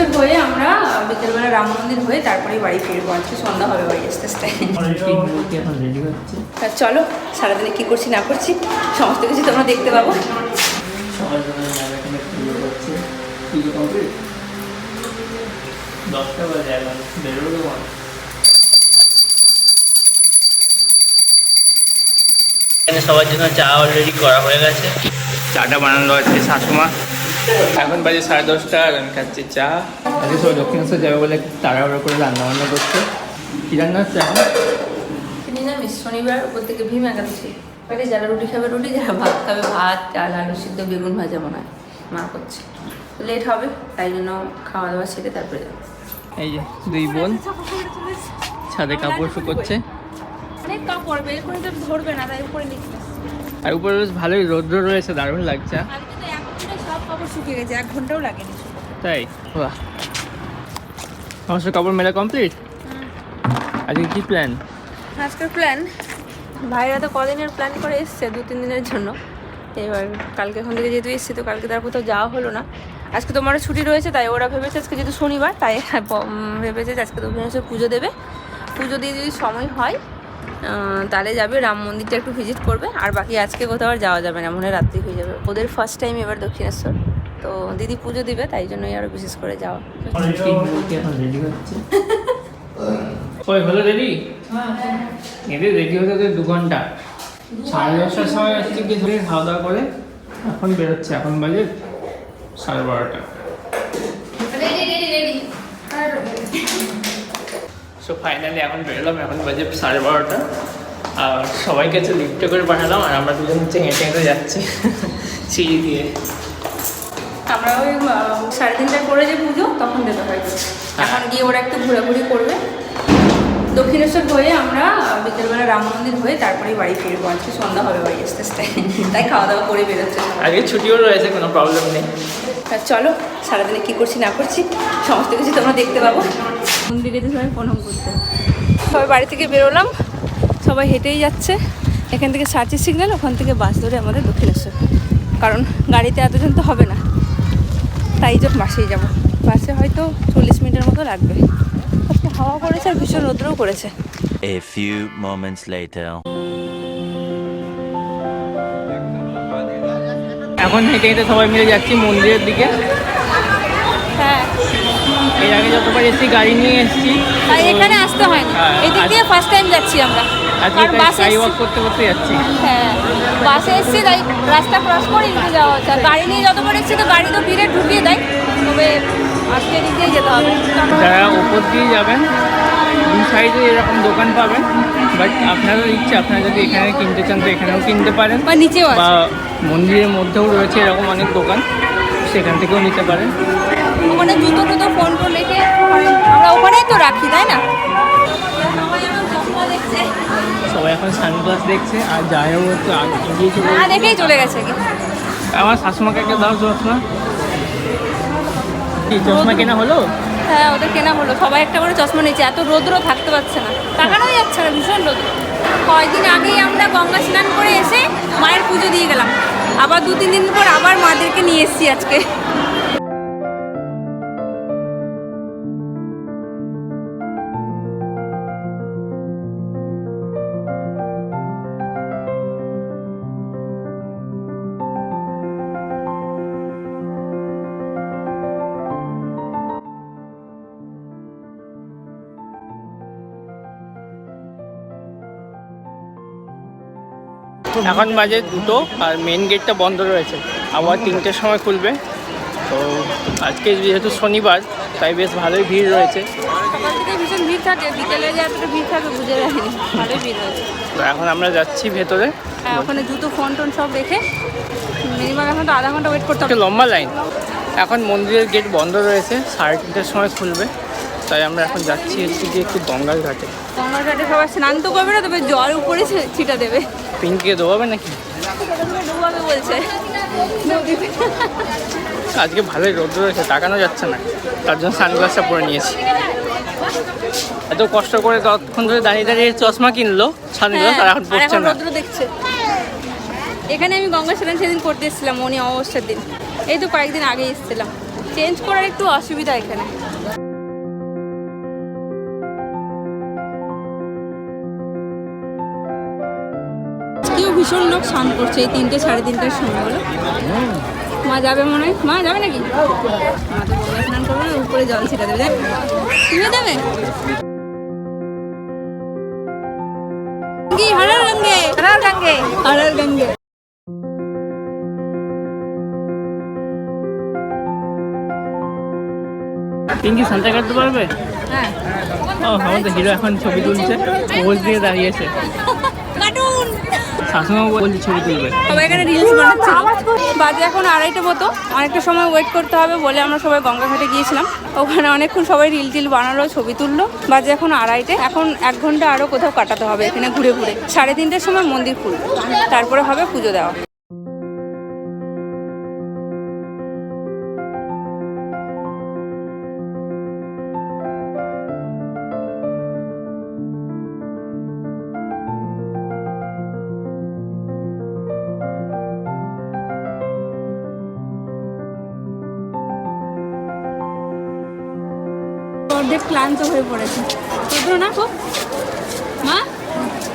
দক্ষিণেশ্বর হয়ে আমরা বিকেলবেলা রাম মন্দির হয়ে তারপরে বাড়ি ফিরবো। আজকে সন্ধ্যা হবে বাড়ি আসতে আসতে। এখন রেডি হচ্ছে আর চলো সারাদিনে কি করছি না করছি সমস্ত কিছু তোমরা দেখতে পাবো। দশটা বাজে এখন বেরোবো এখানে সবার জন্য চা অলরেডি করা হয়ে গেছে। চাটা বানানো হচ্ছে শাশুমা। এখন বাজে সাড়ে দশটা আর আমি খাচ্ছি চা। আজকে সবাই দক্ষিণেশ্বর যাবে বলে তাড়াহুড়ো করে রান্না বান্না করছে। কি রান্না হচ্ছে এখন? নিরামিষ শনিবার উপর থেকে ভীম একাদশী। বাড়ি যারা রুটি খাবে রুটি যারা ভাত খাবে ভাত চাল আলু সিদ্ধ বেগুন ভাজা মনে হয় মা করছে। লেট হবে তাই জন্য খাওয়া দাওয়া সেরে তারপরে যাব। এই যে দুই বোন ছাদে কাপড় শুকোচ্ছে। অনেক কাপড় বের করে তো ধরবে না তাই উপরে নিচে আর উপরে বেশ ভালোই রৌদ্র রয়েছে দারুণ লাগছে। সব কাপড় শুকিয়ে গেছে এক ঘন্টাও লাগেনি। তাই? বাহ। সমস্ত কাপড় মেলা কমপ্লিট আজকে কি প্ল্যান আজকের প্ল্যান ভাইরা তো কদিনের প্ল্যান করে এসছে দু তিন দিনের জন্য। এবার কালকে ওখান থেকে যেহেতু এসছি তো কালকে তার কোথাও যাওয়া হলো না। আজকে তোমার ছুটি রয়েছে তাই ওরা ভেবেছে আজকে যেহেতু শনিবার তাই উম, ভেবেছে যে আজকে দক্ষিণেশ্বর পুজো দেবে। পুজো দিয়ে যদি সময় হয় তাহলে যাবে রাম মন্দিরটা একটু ভিজিট করবে। আর বাকি আজকে কোথাও আর যাওয়া যাবে না মনে হয় রাত্রি হয়ে যাবে। ওদের ফার্স্ট টাইম এবার দক্ষিণেশ্বর। তো দিদি পুজো দিবে তাই জন্যই আরও বিশেষ করে যাওয়া। এখন রেডি হচ্ছে ওই হলো রেডি? এদের রেডি হতে তো দু ঘণ্টা। সাড়ে দশটার সময় আসছে কি ধরে খাওয়া দাওয়া করে? এখন বেরোচ্ছে এখন বাজে সাড়ে বারোটা। Ready ready ready so finally এখন বেরোলাম এখন বাজে সাড়ে বারোটা। আর সবাইকে হচ্ছে লিফটে করে পাঠালাম আর আমরা দুজন হচ্ছে হেঁটে হেঁটে যাচ্ছি। সিঁড়ি দিয়ে। আমরা ওই সাড়ে তিনটায় করে যে পুজো তখন যেতে হয় এখন গিয়ে ওরা একটু ঘোরাঘুরি করবে। দক্ষিণেশ্বর হয়ে আমরা বিকেলবেলা রাম মন্দির হয়ে তারপরেই বাড়ি ফিরবো। আজকে সন্ধ্যা হবে বাড়ি আসতে আসতে। তাই খাওয়া দাওয়া করে বেরোচ্ছে। আজকে ছুটিও রয়েছে কোনো প্রবলেম নেই। আর চলো সারাদিনে কি করছি না করছি সমস্ত কিছু তোমরা দেখতে পাবো। মন্দিরে যে সবাই প্রণাম করতে। সবাই বাড়ি থেকে বেরোলাম। সবাই হেঁটেই যাচ্ছে। এখান থেকে সার্চি সিগন্যাল ওখান থেকে বাস ধরে আমাদের দক্ষিণেশ্বর। কারণ গাড়িতে এতজন তো হবে না। তাই জন্য বাসেই যাব। বাসে হয়তো চল্লিশ মিনিটের মতো লাগবে। আজকে হাওয়া করেছে আর ভীষণ রৌদ্রও করেছে। A few moments later. এখন হেঁটে হেঁটে সবাই মিলে যাচ্ছি মন্দিরের দিকে। হ্যাঁ। এর আগে যতবার এসেছি গাড়ি নিয়ে এসেছি। তাই এখানে আসতে হয়নি। হ্যাঁ, এদিক দিয়ে ফার্স্ট টাইম যাচ্ছি আমরা। আজকে এসছি- ওয়াক করতে করতে যাচ্ছি। হ্যাঁ বাসে এসছি তাই রাস্তা ক্রস করে এদিকে যাওয়া হচ্ছে। গাড়ি নিয়ে যতবার এসছি তো গাড়ি তো ভিড়ে ঢুকিয়ে দেয়। তবে আজকে এদিক যেতে হবে। যারা উপর দিয়ে যাবেন দু সাইডে এরকম দোকান পাবেন বাট আপনারও ইচ্ছে আপনারা যদি এখানে কিনতে চান তো এখানেও কিনতে পারেন। বা নিচেও বা মন্দিরের মধ্যেও রয়েছে এরকম অনেক দোকান সেখান থেকেও নিতে পারেন। ওখানে জুতো টুতো ফোন রেখে আমরা ওখানেই তো রাখি তাই না সবাই আমার চশমা দেখছে সবাই এখন সানগ্লাস দেখছে আর যাই হোক আগে এগিয়ে চলে না দেখেই চলে গেছে আমার শাশুমাকে একটা দাও চশমা। কি চশমা কেনা হলো? হ্যাঁ ওদের কেনা হলো। সবাই একটা করে চশমা নিয়েছে। এত রোদ্র থাকতে পারছে না। তাকানোই যাচ্ছে না ভীষণ রোদ্র। কয়েকদিন আগেই আমরা গঙ্গা স্নান করে এসে মায়ের পুজো দিয়ে গেলাম। আবার দু তিন দিন পর আবার মাদেরকে নিয়ে এসেছি আজকে। এখন বাজে দুটো আর মেন গেটটা বন্ধ রয়েছে। আবার তিনটের সময় খুলবে। তো আজকে যেহেতু শনিবার তাই বেশ ভালোই ভিড় রয়েছে। তো এখন আমরা যাচ্ছি ভেতরে। হ্যাঁ ওখানে জুতো ফোন টোন সব রেখে মিনিমাম এখন তো আধা ঘণ্টা ওয়েট করতে হবে। লম্বা লাইন এখন মন্দিরের গেট বন্ধ রয়েছে সাড়ে তিনটের সময় খুলবে। তাই আমরা এখন যাচ্ছি হচ্ছে গিয়ে একটু গঙ্গার ঘাটে। গঙ্গার ঘাটে সবাই স্নান তো করবে না তবে জল উপরে ছিটা দেবে। পিঙ্কিকে দোয়াবে নাকি? ডুবাবে বলছে। আজকে ভালোই রোদ রয়েছে তাকানো যাচ্ছে না। তার জন্য সানগ্লাসটা পরে নিয়েছি। এত কষ্ট করে ততক্ষণ ধরে দাঁড়িয়ে দাঁড়িয়ে চশমা কিনলো সানগ্লাস আর এখন পড়ছে না। রৌদ্র দেখছে। এখানে আমি গঙ্গা স্নান সেদিন করতে এসেছিলাম মনি অমাবস্যার দিন। এই তো কয়েকদিন আগে এসেছিলাম। চেঞ্জ করার একটু অসুবিধা এখানে। ভীষণ লোক স্নান করছে এই তিনটে সাড়ে তিনটের সময় বলো মা যাবে মনে হয়? মা যাবে নাকি? মা তো গঙ্গা স্নান করবে না উপরে জল ছিটা দেবে। তুমি যাবে? হরার গঙ্গে? হরার গঙ্গে। হরার গঙ্গে। পিঙ্কি সাঁতার কাটতে পারবে? হ্যাঁ। ও আমাদের হিরো এখন ছবি তুলছে পোজ দিয়ে দাঁড়িয়েছে এখানে রিলস বানাচ্ছিল বাজে এখন আড়াইটা মতো। অনেকটা সময় ওয়েট করতে হবে বলে আমরা সবাই গঙ্গাঘাটে গিয়েছিলাম। ওখানে অনেকক্ষণ সবাই রিল টিল বানালো, ছবি তুললো। বাজে এখন আড়াইটে। এখন এক ঘণ্টা আরও কোথাও কাটাতে হবে এখানে ঘুরে ঘুরে। সাড়ে তিনটের সময় মন্দির খুলবে। তারপরে হবে পুজো দেওয়া। অর্ধেক ক্লান্ত হয়ে পড়েছে। রৌদ্র না? খুব মা?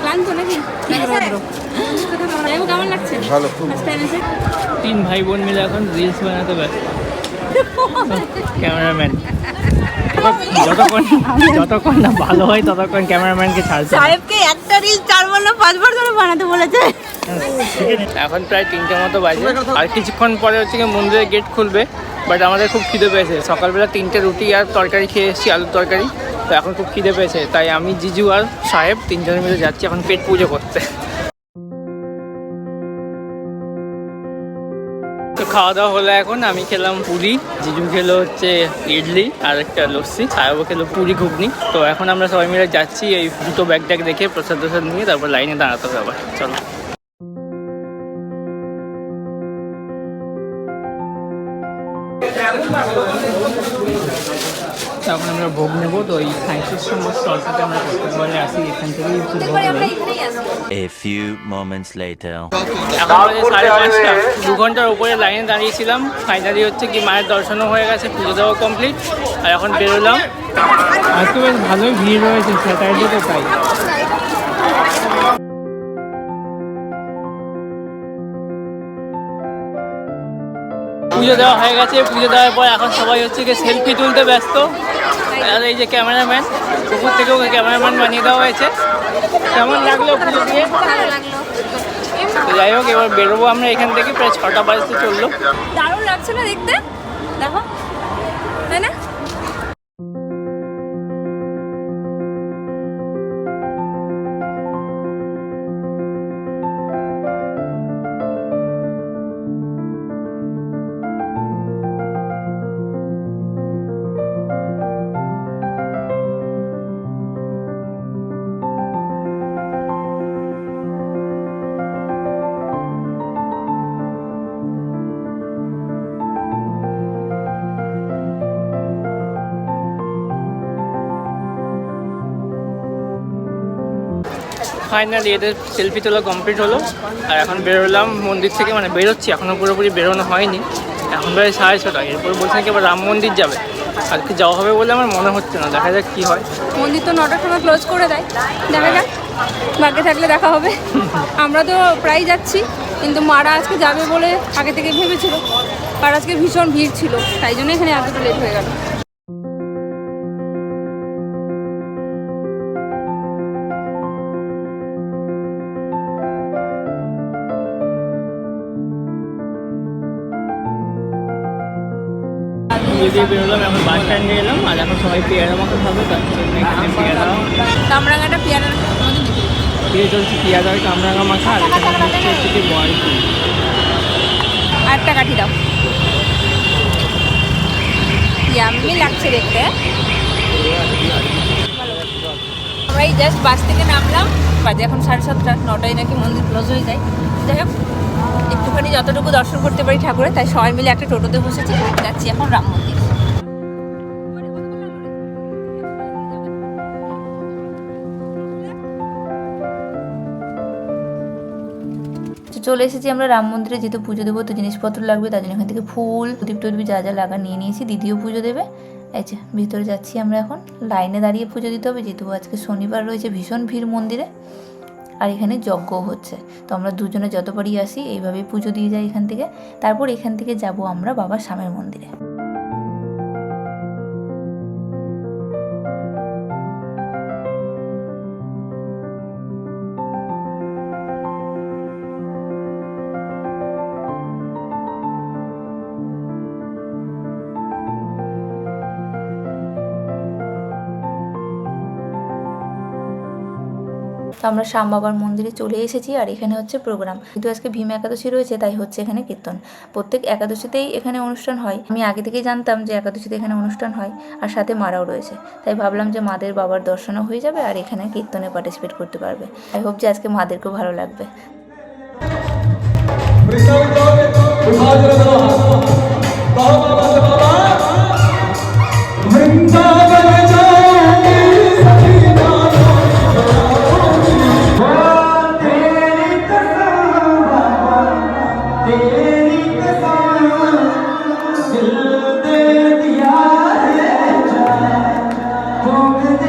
ক্লান্ত নাকি? কেমন লাগছে? ভালো, তিন ভাই বোন মিলে এখন রিলস বানাতে ব্যস্ত ক্যামেরাম্যান যতক্ষণ যতক্ষণ না ভালো হয় ততক্ষণ ক্যামেরাম্যানকে ছাড়ছে। সাহেবকে একটা রিল চারবার না পাঁচবার করে বানাতে বলেছে। এখন প্রায় তিনটে মতো বাজে। আর কিছুক্ষণ পরে হচ্ছে গিয়ে মন্দিরের গেট খুলবে বাট আমাদের খুব খিদে পেয়েছে। সকালবেলা তিনটে রুটি আর তরকারি খেয়ে এসেছি, আলুর তরকারি। তো এখন খুব খিদে পেয়েছে, তাই আমি, জিজু আর সাহেব তিনজনে মিলে যাচ্ছি এখন পেট পুজো করতে। তো খাওয়া দাওয়া হলো এখন, আমি খেলাম পুরি, জিজু খেলো হচ্ছে ইডলি আর একটা লস্যি, সাহেবও খেলো পুরি ঘুগনি। তো এখন আমরা সবাই মিলে যাচ্ছি এই দুটো ব্যাগ ট্যাগ দেখে প্রসাদ প্রসাদ নিয়ে, তারপর লাইনে দাঁড়াতে হবে আবার। চলো। আমরা ভোগ নেব তো এই সায়েন্সের সময় স্টলটাতে আমরা করতে পারলে আসি এখান থেকেই হচ্ছে ভোগ নেব A few moments later. এখন বাজে সাড়ে পাঁচটা। দু ঘণ্টার উপরে লাইনে দাঁড়িয়েছিলাম। ফাইনালি হচ্ছে কি মায়ের দর্শনও হয়ে গেছে পুজো দেওয়া কমপ্লিট আর এখন বেরোলাম। আজকে বেশ ভালোই ভিড় রয়েছে স্যাটারডে তো তাই। পুজো দেওয়া হয়ে গেছে। পুজো দেওয়ার পর এখন সবাই হচ্ছে গিয়ে সেলফি তুলতে ব্যস্ত। আর এই যে ক্যামেরাম্যান পুকুর থেকে ওকে ক্যামেরাম্যান বানিয়ে দেওয়া হয়েছে। কেমন লাগল পুজো দিয়ে? যাই হোক, এবার বেরোবো আমরা এখান থেকে। প্রায় ছটা বাজতে চলল। দারুণ লাগছে না দেখতে? দেখো। তাই না? ফাইনালি এদের সেলফি তোলা কমপ্লিট হলো। আর এখন বেরোলাম মন্দির থেকে মানে বেরোচ্ছি এখনও পুরোপুরি বেরোনো হয়নি। এখন প্রায় সাড়ে ছটা, এরপর বলছে নাকি আবার রাম মন্দির যাবে। আজকে যাওয়া হবে বলে আমার মনে হচ্ছে না, দেখা যাক কী হয়। মন্দির তো নটার সময় ক্লোজ করে দেয়, দেখা যাক, ভাগ্যে থাকলে দেখা হবে। আমরা তো প্রায় যাচ্ছি, কিন্তু মারা আজকে যাবে বলে আগে থেকে ভেবেছিল। আর আজকে ভীষণ ভিড় ছিল, তাই জন্য এখানে এতটা লেট হয়ে গেল। পুজো দিয়ে বেরোলাম এখন বাস স্ট্যান্ডে এলাম আর এখন সবাই পেয়ারা মাখা খাবে তার জন্য এখানে পেয়ারা কামরাঙাটা পেয়ারার দিয়ে চলছে পিয়াজার কামরাঙা মাখা আর এখানে হচ্ছে আটটা কাঠি দাও। ইয়াম্মি লাগছে দেখতে। আমরা এই জাস্ট বাস থেকে নামলাম বাজে এখন সাড়ে সাতটা নটায় নাকি মন্দির ক্লোজ হয়ে যায়। যাই হোক, একটুখানি যতটুকু দর্শন করতে পারি ঠাকুরের, তাই সবাই মিলে একটা টোটোতে বসেছি, যাচ্ছি এখন রাম মন্দির। চলে এসেছি আমরা রাম মন্দিরে, যেহেতু পুজো দেবো, তো জিনিসপত্র লাগবে, তার জন্য এখান থেকে ফুল, প্রদীপ টদীপ যা যা লাগা নিয়ে নিয়েছি, দিদিও পুজো দেবে। যে, ভিতরে যাচ্ছি আমরা এখন। লাইনে দাঁড়িয়ে পুজো দিতে হবে, যেহেতু আজকে শনিবার রয়েছে ভীষণ ভিড় মন্দিরে। আর এখানে যজ্ঞ হচ্ছে। তো আমরা দুজনে যতবারই আসি এইভাবে পুজো দিয়ে যাই এখান থেকে। তারপর এখান থেকে যাব আমরা বাবা স্বামীর মন্দিরে। তো আমরা শ্যাম বাবার মন্দিরে চলে এসেছি আর এখানে হচ্ছে প্রোগ্রাম কিন্তু আজকে ভীম একাদশী রয়েছে তাই হচ্ছে এখানে কীর্তন প্রত্যেক একাদশীতেই এখানে অনুষ্ঠান হয় আমি আগে থেকেই জানতাম যে একাদশীতে এখানে অনুষ্ঠান হয় আর সাথে মারাও রয়েছে তাই ভাবলাম যে মাদের বাবার দর্শনও হয়ে যাবে আর এখানে কীর্তনে পার্টিসিপেট করতে পারবে আই হোপ যে আজকে মাদেরকেও ভালো লাগবে Bristol, Bristol,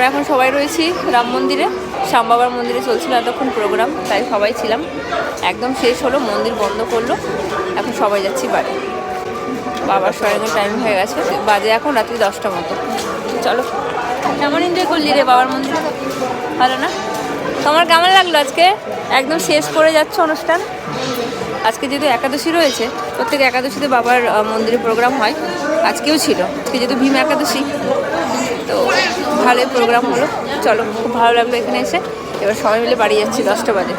আমরা এখন সবাই রয়েছি রাম মন্দিরে। শ্যাম বাবার মন্দিরে চলছিল এতক্ষণ প্রোগ্রাম তাই সবাই ছিলাম। একদম শেষ হলো, মন্দির বন্ধ করল। এখন সবাই যাচ্ছি বাড়ি। বাবার শয়নের টাইম হয়ে গেছে, বাজে এখন রাত্রি দশটা মতো। চলো। কেমন এনজয় করলি রে বাবার মন্দির? ভালো না? তোমার কেমন লাগল আজকে? একদম শেষ করে যাচ্ছে অনুষ্ঠান? আজকে যেহেতু একাদশী রয়েছে, প্রত্যেক একাদশীতে বাবার মন্দিরে প্রোগ্রাম হয়। আজকেও ছিল। আজকে যেহেতু ভীম একাদশী তো ভালোই প্রোগ্রাম হলো। চলো, খুব ভালো লাগল এখানে এসে। এবার সবাই মিলে বাড়ি যাচ্ছি দশটা বাজে।